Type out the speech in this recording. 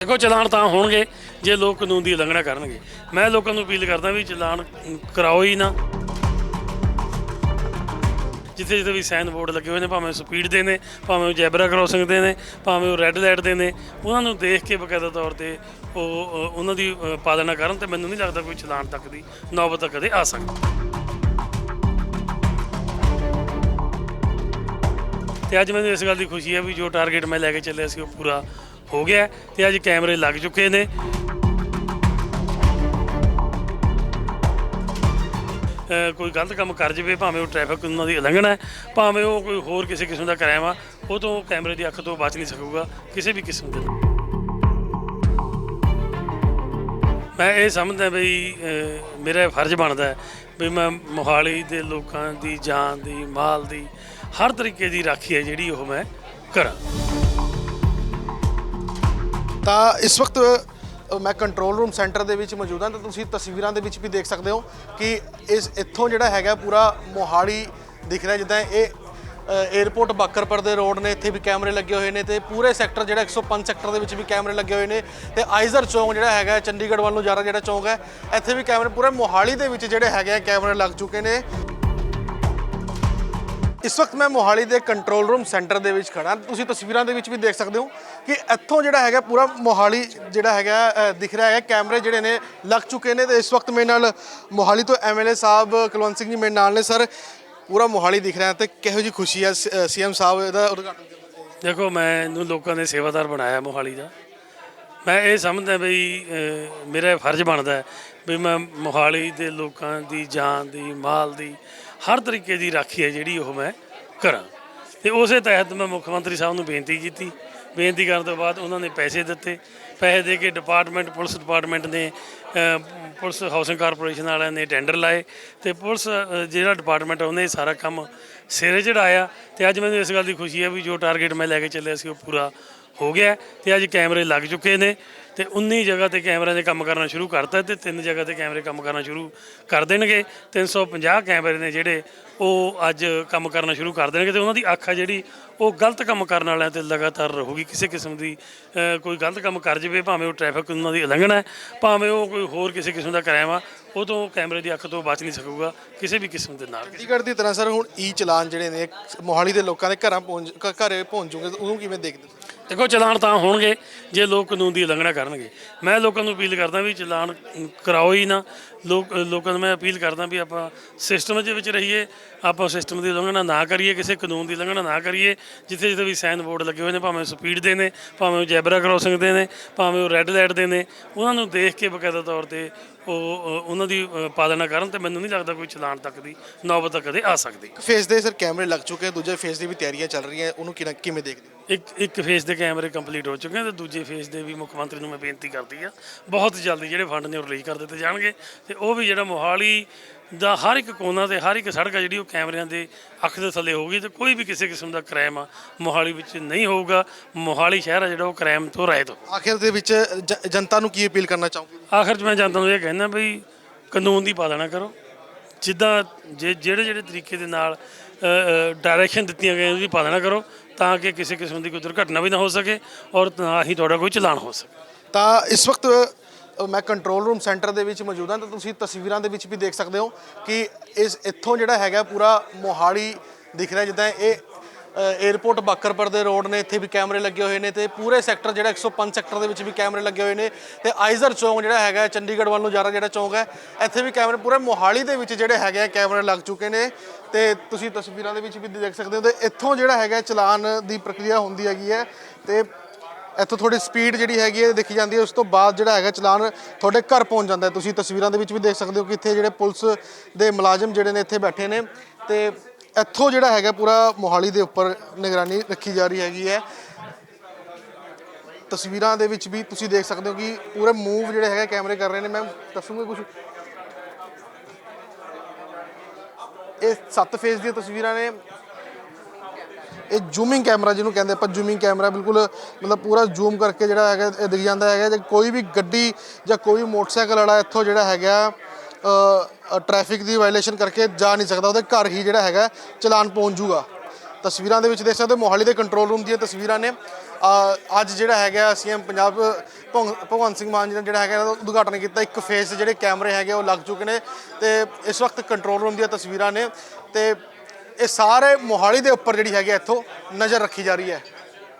ਦੇਖੋ ਚਲਾਨ ਤਾਂ ਹੋਣਗੇ, ਜੇ ਲੋਕ ਕਾਨੂੰਨ ਦੀ ਉਲੰਘਣਾ ਕਰਨਗੇ। ਮੈਂ ਲੋਕਾਂ ਨੂੰ ਅਪੀਲ ਕਰਦਾ ਵੀ ਚਲਾਨ ਕਰਾਓ ਹੀ ਨਾ। ਜਿੱਥੇ ਜਿੱਥੇ ਵੀ ਸਾਈਨ ਬੋਰਡ ਲੱਗੇ ਹੋਏ ਨੇ, ਭਾਵੇਂ ਸਪੀਡ ਦੇ ਨੇ, ਭਾਵੇਂ ਉਹ ਜੈਬਰਾ ਕ੍ਰਾਸਿੰਗ ਦੇ ਨੇ, ਭਾਵੇਂ ਉਹ ਰੈੱਡ ਲਾਈਟ ਦੇ ਨੇ, ਉਹਨਾਂ ਨੂੰ ਦੇਖ ਕੇ ਬਕਾਇਦਾ ਤੌਰ ਤੇ ਉਹ ਉਹਨਾਂ ਦੀ ਪਾਲਣਾ ਕਰਨ ਤੇ ਮੈਨੂੰ ਨਹੀਂ ਲੱਗਦਾ ਕੋਈ ਚਲਾਨ ਤੱਕ ਦੀ ਨੌਬਤ ਕਦੇ ਆ ਸਕਦੀ। ਤੇ ਅੱਜ ਮੈਨੂੰ ਇਸ ਗੱਲ ਦੀ ਖੁਸ਼ੀ ਹੈ ਵੀ ਜੋ ਟਾਰਗੇਟ ਮੈਂ ਲੈ ਕੇ ਚੱਲਿਆ ਸੀ, ਉਹ ਪੂਰਾ ਹੋ ਗਿਆ ਹੈ ਤੇ ਅੱਜ ਕੈਮਰੇ ਲੱਗ ਚੁੱਕੇ ਨੇ। ਕੋਈ ਗਲਤ ਕੰਮ ਕਰ ਜਵੇ, ਭਾਵੇਂ ਉਹ ਟ੍ਰੈਫਿਕ ਉਹਨਾਂ ਦੀ ਉਲੰਘਣਾ ਹੈ, ਭਾਵੇਂ ਉਹ ਕੋਈ ਹੋਰ ਕਿਸੇ ਕਿਸਮ ਦਾ ਕ੍ਰਾਈਮ ਆ, ਉਹ ਤੋਂ ਕੈਮਰੇ ਦੀ ਅੱਖ ਤੋਂ ਬਚ ਨਹੀਂ ਸਕੂਗਾ, ਕਿਸੇ ਵੀ ਕਿਸਮ ਦੇ ਮੈਂ ਇਹ ਸਮਝਦਾ ਵੀ ਮੇਰਾ ਫਰਜ਼ ਬਣਦਾ ਹੈ ਵੀ ਮੈਂ ਮੋਹਾਲੀ ਦੇ ਲੋਕਾਂ ਦੀ, ਜਾਨ ਦੀ, ਮਾਲ ਦੀ, ਹਰ ਤਰੀਕੇ ਦੀ ਰਾਖੀ ਹੈ ਜਿਹੜੀ ਉਹ ਮੈਂ ਕਰਾਂ। ਤਾਂ ਇਸ ਵਕਤ ਮੈਂ ਕੰਟਰੋਲ ਰੂਮ ਸੈਂਟਰ ਦੇ ਵਿੱਚ ਮੌਜੂਦ ਹਾਂ ਤਾਂ ਤੁਸੀਂ ਤਸਵੀਰਾਂ ਦੇ ਵਿੱਚ ਵੀ ਦੇਖ ਸਕਦੇ ਹੋ ਕਿ ਇਸ, ਇੱਥੋਂ ਜਿਹੜਾ ਹੈਗਾ ਪੂਰਾ ਮੋਹਾਲੀ ਦਿਖ ਰਿਹਾ ਜਿੱਦਾਂ ਇਹ 에어ਪੋਰਟ ਬਾਕਰਪੁਰ ਦੇ ਰੋਡ ਨੇ, ਇੱਥੇ ਵੀ ਕੈਮਰੇ ਲੱਗੇ ਹੋਏ ਨੇ ਤੇ ਪੂਰੇ ਸੈਕਟਰ ਜਿਹੜਾ 105 ਸੈਕਟਰ ਦੇ ਵਿੱਚ ਵੀ ਕੈਮਰੇ ਲੱਗੇ ਹੋਏ ਨੇ ਤੇ ਆਈਜ਼ਰ ਚੌਂਕ ਜਿਹੜਾ ਹੈਗਾ ਚੰਡੀਗੜ੍ਹ ਵੱਲ ਨੂੰ ਜਾ ਰਿਹਾ ਜਿਹੜਾ ਚੌਂਕ ਹੈ, ਇੱਥੇ ਵੀ ਕੈਮਰੇ ਪੂਰੇ ਮੋਹਾਲੀ ਦੇ ਵਿੱਚ ਜਿਹੜੇ ਹੈਗੇ ਕੈਮਰੇ ਲੱਗ ਚੁੱਕੇ ਨੇ। ਇਸ ਵਕਤ ਮੈਂ ਮੋਹਾਲੀ ਦੇ ਕੰਟਰੋਲ ਰੂਮ ਸੈਂਟਰ ਦੇ ਵਿੱਚ ਖੜਾ ਤੁਸੀਂ ਤਸਵੀਰਾਂ ਦੇ ਵਿੱਚ ਵੀ ਦੇਖ ਸਕਦੇ ਹੋ ਕਿ ਇੱਥੋਂ ਜਿਹੜਾ ਹੈਗਾ ਪੂਰਾ ਮੋਹਾਲੀ ਜਿਹੜਾ ਹੈਗਾ ਦਿਖ ਰਿਹਾ ਹੈ ਕੈਮਰੇ ਜਿਹੜੇ ਨੇ ਲੱਗ ਚੁੱਕੇ ਨੇ ਤੇ ਇਸ ਵਕਤ ਮੇਰੇ ਨਾਲ ਮੋਹਾਲੀ ਤੋਂ ਐਮਐਲਏ ਸਾਹਿਬ ਕੁਲਵੰਤ ਸਿੰਘ ਜੀ ਮੇਰੇ ਨਾਲ ਨੇ। ਸਰ, ਪੂਰਾ ਮੋਹਾਲੀ ਦਿਖ ਰਿਹਾ ਤੇ ਕਿਹੋ ਜੀ ਖੁਸ਼ੀ ਹੈ ਸੀਐਮ ਸਾਹਿਬ ਇਹਦਾ ਉਦਘਾਟਨ ਦੇਖੋ ਮੈਂ ਇਹਨੂੰ ਲੋਕਾਂ ਦੇ ਸੇਵਾਦਾਰ ਬਣਾਇਆ ਮੋਹਾਲੀ ਦਾ। ਮੈਂ ਇਹ ਸਮਝਦਾ ਵੀ ਮੇਰਾ ਫਰਜ਼ ਬਣਦਾ ਹੈ ਵੀ ਮੈਂ ਮੋਹਾਲੀ ਦੇ ਲੋਕਾਂ ਦੀ ਜਾਨ ਦੀ, ਮਾਲ ਦੀ ਹਰ ਤਰੀਕੇ ਦੀ ਰਾਖੀ ਹੈ ਜਿਹੜੀ ਉਹ ਮੈਂ ਕਰਾਂ। ਤੇ ਉਸੇ ਤਹਿਤ ਮੈਂ ਮੁੱਖ ਮੰਤਰੀ ਸਾਹਿਬ ਨੂੰ ਬੇਨਤੀ ਕੀਤੀ। ਬੇਨਤੀ ਕਰਨ ਤੋਂ ਬਾਅਦ ਉਹਨਾਂ ਨੇ ਪੈਸੇ ਦਿੱਤੇ। ਪੈਸੇ ਦੇ ਕੇ ਡਿਪਾਰਟਮੈਂਟ, ਪੁਲਿਸ ਡਿਪਾਰਟਮੈਂਟ ਨੇ ਪੁਲਿਸ ਹਾਊਸਿੰਗ ਕਾਰਪੋਰੇਸ਼ਨ ਵਾਲਿਆਂ ਨੇ ਟੈਂਡਰ ਲਾਏ ਤੇ ਪੁਲਿਸ ਜਿਹੜਾ ਡਿਪਾਰਟਮੈਂਟ ਉਹਨੇ ਸਾਰਾ ਕੰਮ ਸਿਰੇ ਚੜਾਇਆ ਤੇ ਅੱਜ ਮੈਨੂੰ ਇਸ ਗੱਲ ਦੀ ਖੁਸ਼ੀ ਹੈ ਵੀ ਜੋ ਟਾਰਗੇਟ ਮੈਂ ਲੈ ਕੇ ਚੱਲਿਆ ਸੀ ਉਹ ਪੂਰਾ ਹੋ ਗਿਆ ਹੈ ਤੇ ਅੱਜ ਕੈਮਰੇ ਲੱਗ ਚੁੱਕੇ ਨੇ ਤੇ 19 ਜਗ੍ਹਾ ਤੇ ਕੈਮਰਿਆਂ ਦੇ ਕੰਮ ਕਰਨਾ ਸ਼ੁਰੂ ਕਰਤਾ ਤੇ ਤਿੰਨ ਜਗ੍ਹਾ ਤੇ ਕੈਮਰੇ ਕੰਮ ਕਰਨਾ ਸ਼ੁਰੂ ਕਰ ਦੇਣਗੇ। 350 ਕੈਮਰੇ ਨੇ ਜਿਹੜੇ ਉਹ ਅੱਜ ਕੰਮ ਕਰਨਾ ਸ਼ੁਰੂ ਕਰ ਦੇਣਗੇ ਤੇ ਉਹਨਾਂ ਦੀ ਅੱਖ ਆ ਜਿਹੜੀ, ਉਹ ਗਲਤ ਕੰਮ ਕਰਨ ਵਾਲਿਆਂ ਤੇ ਲਗਾਤਾਰ ਰਹੂਗੀ। ਕਿਸੇ ਕਿਸਮ ਦੀ ਕੋਈ ਗਲਤ ਕੰਮ ਕਰ ਜਵੇ, ਭਾਵੇਂ ਉਹ ਟ੍ਰੈਫਿਕ ਉਹਨਾਂ ਦੀ ਉਲੰਘਣਾ ਹੈ, ਭਾਵੇਂ ਉਹ ਕੋਈ ਹੋਰ ਕਿਸੇ ਕਿਸਮ ਦਾ ਕ੍ਰਾਈਮ ਆ, ਉਹ ਤੋਂ ਕੈਮਰੇ ਦੀ ਅੱਖ ਤੋਂ ਬਚ ਨਹੀਂ ਸਕੂਗਾ ਕਿਸੇ ਵੀ ਕਿਸਮ ਦੇ ਨਾਲ। ਚੰਡੀਗੜ੍ਹ ਦੀ ਤਰ੍ਹਾਂ ਸਰ, ਹੁਣ ਈ ਚਲਾਨ ਜਿਹੜੇ ਨੇ, ਮੋਹਾਲੀ ਦੇ ਲੋਕਾਂ ਦੇ ਘਰਾਂ ਪਹੁੰਚ, ਘ- ਘਰੇ ਪਹੁੰਚ ਜੂਗੇ ਉਹਨੂੰ ਕਿਵੇਂ ਦੇਖਦੇ ਦੇਖੋ ਚਲਾਨ ਤਾਂ ਹੋਣਗੇ, ਜੇ ਲੋਕ ਕਾਨੂੰਨ ਦੀ ਉਲੰਘਣਾ ਕਰਨਗੇ। ਮੈਂ ਲੋਕਾਂ ਨੂੰ ਅਪੀਲ ਕਰਦਾ ਵੀ ਚਲਾਨ ਕਰਾਓ ਹੀ ਨਾ। ਲੋਕ, ਲੋਕਾਂ ਨੂੰ ਮੈਂ ਅਪੀਲ ਕਰਦਾ ਵੀ ਆਪਾਂ ਸਿਸਟਮ ਦੇ ਵਿੱਚ ਰਹੀਏ, ਆਪਾਂ ਸਿਸਟਮ ਦੀ ਉਲੰਘਣਾ ਨਾ ਕਰੀਏ, ਕਿਸੇ ਕਾਨੂੰਨ ਦੀ ਉਲੰਘਣਾ ਨਾ ਕਰੀਏ, ਜਿੱਥੇ ਜਿੱਥੇ ਵੀ ਸਾਈਨ ਬੋਰਡ ਲੱਗੇ ਹੋਏ ਨੇ, ਭਾਵੇਂ ਸਪੀਡ ਦੇ ਨੇ, ਭਾਵੇਂ ਉਹ ਜੈਬਰਾ ਕ੍ਰਾਸਿੰਗ ਦੇ ਨੇ, ਭਾਵੇਂ ਉਹ ਰੈੱਡ ਲਾਈਟ ਦੇ ਨੇ, ਉਹਨਾਂ ਨੂੰ ਦੇਖ ਕੇ ਬਕਾਇਦਾ ਤੌਰ ਤੇ ਉਹ ਉਹਨਾਂ ਦੀ ਪਾਲਣਾ ਕਰਨ ਤੇ ਮੈਨੂੰ ਨਹੀਂ ਲੱਗਦਾ ਕੋਈ ਚਲਾਨ ਤੱਕ ਦੀ ਨੌਬਤ ਕਦੇ ਆ ਸਕਦੀ ਫੇਸ ਦੇ ਸਰ ਕੈਮਰੇ ਲੱਗ ਚੁੱਕੇ ਆ ਦੂਜੇ ਫੇਸ ਦੀ ਵੀ ਤਿਆਰੀਆਂ ਚੱਲ ਰਹੀਆਂ ਉਹਨੂੰ ਕਿਵੇਂ ਕਿਵੇਂ ਦੇਖਦੇ ਹੋ? ਇੱਕ ਇੱਕ ਫੇਸ ਦੇ ਕੈਮਰੇ ਕੰਪਲੀਟ ਹੋ ਚੁੱਕੇ ਆ ਤੇ ਦੂਜੇ ਫੇਸ ਦੇ ਵੀ ਮੁੱਖ ਮੰਤਰੀ ਨੂੰ ਮੈਂ ਬੇਨਤੀ ਕਰਦੀ ਆ ਬਹੁਤ ਜਲਦੀ ਜਿਹੜੇ ਫੰਡ ਨੇ ਉਹ ਰਿਲੀਜ਼ ਕਰ ਦਿੱਤੇ ਜਾਣਗੇ ਤੇ ਉਹ ਵੀ ਜਿਹੜਾ ਮੋਹਾਲੀ ਦਾ ਹਰ ਇੱਕ ਕੋਨਾ ਤੇ ਹਰ ਇੱਕ ਸੜਕ ਆ ਜਿਹੜੀ ਉਹ ਕੈਮਰਿਆਂ ਦੇ ਅੱਖ ਦੇ ਥੱਲੇ ਹੋਊਗੀ ਤੇ ਕੋਈ ਵੀ ਕਿਸੇ ਕਿਸਮ ਦਾ ਕ੍ਰਾਈਮ ਆ ਮੋਹਾਲੀ ਵਿੱਚ ਨਹੀਂ ਹੋਊਗਾ। ਮੋਹਾਲੀ ਸ਼ਹਿਰ ਆ ਜਿਹੜਾ ਉਹ ਕ੍ਰਾਈਮ ਤੋਂ ਰਹਿਤ ਹੋ ਆਖਿਰ ਦੇ ਵਿੱਚ ਜ- ਜਨਤਾ ਨੂੰ ਕੀ ਅਪੀਲ ਕਰਨਾ ਚਾਹੋਗੇ? ਆਖਰ 'ਚ ਮੈਂ ਜਨਤਾ ਨੂੰ ਇਹ ਕਹਿਣਾ ਵੀ ਕਾਨੂੰਨ ਦੀ ਪਾਲਣਾ ਕਰੋ। ਜਿੱਦਾਂ ਜੇ ਜਿਹੜੇ ਜਿਹੜੇ ਤਰੀਕੇ ਦੇ ਨਾਲ ਡਾਇਰੈਕਸ਼ਨ ਦਿੱਤੀਆਂ ਗਈਆਂ ਉਹਦੀ ਪਾਲਣਾ ਕਰੋ ਤਾਂ ਕਿ ਕਿਸੇ ਕਿਸਮ ਦੀ ਕੋਈ ਦੁਰਘਟਨਾ ਵੀ ਨਾ ਹੋ ਸਕੇ ਔਰ ਨਾ ਹੀ ਤੁਹਾਡਾ ਕੋਈ ਚਲਾਨ ਹੋ ਸਕੇ। ਤਾਂ ਇਸ ਵਕਤ ਮੈਂ ਕੰਟਰੋਲ ਰੂਮ ਸੈਂਟਰ ਦੇ ਵਿੱਚ ਮੌਜੂਦ ਹਾਂ ਤਾਂ ਤੁਸੀਂ ਤਸਵੀਰਾਂ ਦੇ ਵਿੱਚ ਵੀ ਦੇਖ ਸਕਦੇ ਹੋ ਕਿ ਇਸ, ਇੱਥੋਂ ਜਿਹੜਾ ਹੈਗਾ ਪੂਰਾ ਮੋਹਾਲੀ ਦਿਖ ਰਿਹਾ ਜਿੱਦਾਂ ਇਹ 에어ਪੋਰਟ ਬਾਕਰਪੁਰ ਦੇ ਰੋਡ ਨੇ, ਇੱਥੇ ਵੀ ਕੈਮਰੇ ਲੱਗੇ ਹੋਏ ਨੇ ਤੇ ਪੂਰੇ ਸੈਕਟਰ ਜਿਹੜਾ 105 ਸੈਕਟਰ ਦੇ ਵਿੱਚ ਵੀ ਕੈਮਰੇ ਲੱਗੇ ਹੋਏ ਨੇ ਤੇ ਆਈਜ਼ਰ ਚੌਂਕ ਜਿਹੜਾ ਹੈਗਾ, ਚੰਡੀਗੜ੍ਹ ਵੱਲ ਨੂੰ ਜਾ ਰਿਹਾ ਜਿਹੜਾ ਚੌਂਕ ਹੈ, ਇੱਥੇ ਵੀ ਕੈਮਰੇ ਪੂਰੇ ਮੋਹਾਲੀ ਦੇ ਵਿੱਚ ਜਿਹੜੇ ਹੈਗੇ ਕੈਮਰੇ ਲੱਗ ਚੁੱਕੇ ਨੇ ਤੇ ਤੁਸੀਂ ਤਸਵੀਰਾਂ ਦੇ ਵਿੱਚ ਵੀ ਦੇਖ ਸਕਦੇ ਹੋ ਤੇ ਇੱਥੋਂ ਜਿਹੜਾ ਹੈਗਾ ਚਲਾਨ ਦੀ ਪ੍ਰਕਿਰਿਆ ਹੁੰਦੀ ਹੈਗੀ ਹੈ ਤੇ ਇੱਥੋਂ ਥੋੜੀ ਸਪੀਡ ਜਿਹੜੀ ਹੈਗੀ ਹੈ ਦੇਖੀ ਜਾਂਦੀ ਹੈ, ਉਸ ਤੋਂ ਬਾਅਦ ਜਿਹੜਾ ਹੈਗਾ ਚਲਾਨ ਤੁਹਾਡੇ ਘਰ ਪਹੁੰਚ ਜਾਂਦਾ ਹੈ। ਤੁਸੀਂ ਤਸਵੀਰਾਂ ਦੇ ਵਿੱਚ ਵੀ ਦੇਖ ਸਕਦੇ ਹੋ ਕਿ ਇੱਥੇ ਜਿਹੜੇ ਪੁਲਿਸ ਦੇ ਮੁਲਾਜ਼ਮ ਜਿਹੜੇ ਨੇ ਇੱਥੇ ਬੈਠੇ ਨੇ ਤੇ ਇੱਥੋਂ ਜਿਹੜਾ ਹੈਗਾ ਪੂਰਾ ਮੋਹਾਲੀ ਦੇ ਉੱਪਰ ਨਿਗਰਾਨੀ ਰੱਖੀ ਜਾ ਰਹੀ ਹੈਗੀ ਹੈ। ਤਸਵੀਰਾਂ ਦੇ ਵਿੱਚ ਵੀ ਤੁਸੀਂ ਦੇਖ ਸਕਦੇ ਹੋ ਕਿ ਪੂਰੇ ਮੂਵ ਜਿਹੜੇ ਹੈਗੇ ਕੈਮਰੇ ਕਰ ਰਹੇ ਨੇ। ਮੈਂ ਦੱਸੂਗਾ ਕੁਝ ਇਹ ਸੱਤ ਫੇਸ ਦੀਆਂ ਤਸਵੀਰਾਂ ਨੇ। ਇਹ ਜ਼ੂਮਿੰਗ ਕੈਮਰਾ ਜਿਹਨੂੰ ਕਹਿੰਦੇ ਆਪਾਂ ਜ਼ੂਮਿੰਗ ਕੈਮਰਾ ਬਿਲਕੁਲ, ਮਤਲਬ ਪੂਰਾ ਜ਼ੂਮ ਕਰਕੇ ਜਿਹੜਾ ਹੈਗਾ, ਇਹ ਦਿਖ ਜਾਂਦਾ ਹੈਗਾ, ਜੇ ਕੋਈ ਵੀ ਗੱਡੀ ਜਾਂ ਕੋਈ ਮੋਟਰਸਾਈਕਲ ਵਾਲਾ ਇੱਥੋਂ ਜਿਹੜਾ ਹੈਗਾ ਟ੍ਰੈਫਿਕ ਦੀ ਵਾਇਲੇਸ਼ਨ ਕਰਕੇ ਜਾ ਨਹੀਂ ਸਕਦਾ, ਉਹਦੇ ਘਰ ਹੀ ਜਿਹੜਾ ਹੈਗਾ, ਚਲਾਨ ਪਹੁੰਚ ਜੂਗਾ ਤਸਵੀਰਾਂ ਦੇ ਵਿੱਚ ਦੇਖ ਸਕਦੇ ਹੋ, ਮੋਹਾਲੀ ਦੇ ਕੰਟਰੋਲ ਰੂਮ ਦੀਆਂ ਤਸਵੀਰਾਂ ਨੇ। ਅੱਜ ਜਿਹੜਾ ਹੈਗਾ, ਸੀਐਮ ਪੰਜਾਬ ਭਗਵੰਤ ਸਿੰਘ ਮਾਨ ਜੀ ਨੇ ਜਿਹੜਾ ਹੈਗਾ ਉਦਘਾਟਨ ਕੀਤਾ। ਇੱਕ ਫੇਸ ਜਿਹੜੇ ਕੈਮਰੇ ਹੈਗੇ, ਉਹ ਲੱਗ ਚੁੱਕੇ ਨੇ ਤੇ ਇਸ ਵਕਤ ਕੰਟਰੋਲ ਰੂਮ ਦੀਆਂ ਤਸਵੀਰਾਂ ਨੇ ਤੇ ਇਹ ਸਾਰੇ ਮੋਹਾਲੀ ਦੇ ਉੱਪਰ ਜਿਹੜੀ ਹੈਗੀ ਇੱਥੋਂ ਨਜ਼ਰ ਰੱਖੀ ਜਾ ਰਹੀ ਹੈ।